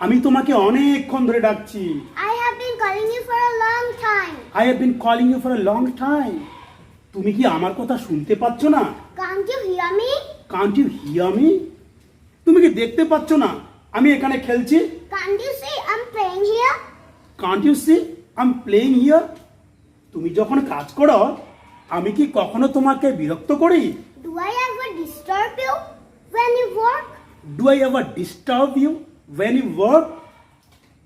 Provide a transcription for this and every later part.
আমি তোমাকে অনেকক্ষণ ধরে ডাকছি। I have been calling you for a long time. I have been calling you for a long time তুমি কি আমার কথা শুনতে পাচ্ছ না? Can't you hear me? Can't you hear me তুমি কি দেখতে পাচ্ছ না? আমি এখানে খেলছি। Can't you see I'm playing here? Can't you see I am playing here তুমি যখন কাজ করো আমি কি কখনো তোমাকে বিরক্ত করি? Do I ever disturb you when you work? Do I ever disturb you when you work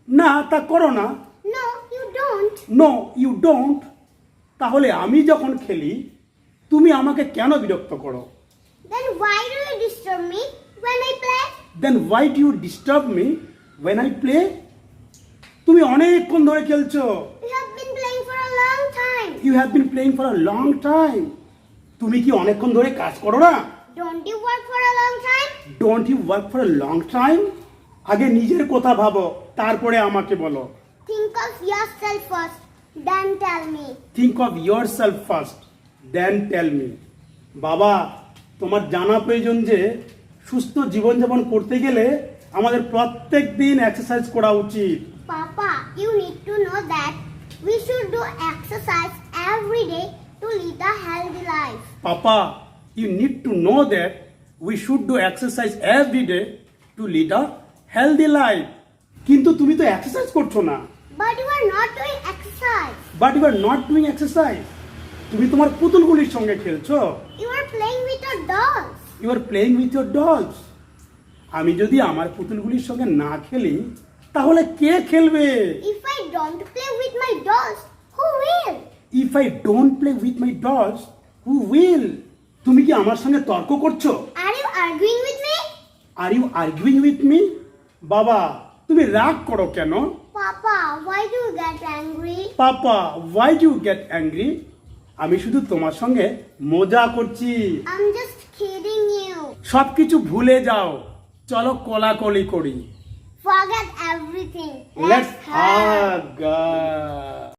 না তা করো না No, you don't. No you don't তাহলে আমি যখন খেলি তুমি আমাকে কেন বিরক্ত করো Then why do you disturb me when I play? Then why do you disturb me when I play তুমি অনেকক্ষণ ধরে খেলছো You have been playing for a long time. You have been playing for a long time তুমি কি অনেকক্ষণ ধরে কাজ করো না Don't you work for a long time? Don't you work for a long time আগে নিজের কথা ভাবো তারপরে আমাকে বলো। Think of yourself first, then tell me. Think of yourself first then tell me বাবা তোমার জানা প্রয়োজন যে সুস্থ জীবনযাপন করতে গেলে আমাদের প্রত্যেক দিন এক্সারসাইজ করা উচিত। Papa you need to know that we should do exercise every day to lead a healthy life papa you need to know that we should do exercise every day to lead a healthy life কিন্তু তুমি তো exercise করছ না। But you are not doing exercise. But you are not doing exercise তুমি তোমার পুতুলগুলির সঙ্গে খেলছো। You are playing with your dolls. You are playing with your dolls আমি যদি আমার পুতুলগুলির সঙ্গে না খেলি তাহলে কে খেলবে? If I don't play with my dolls, who will? If I don't play with my dolls who will তুমি কি আমার সঙ্গে তর্ক করছ? Are you arguing with me are you arguing with me বাবা তুমি রাগ করো কেন Papa, why do you get angry? Papa why do get angry আমি শুধু তোমার সঙ্গে মজা করছি I'm just kidding you. সবকিছু ভুলে যাও চলো কোলাকলি করি Forget everything.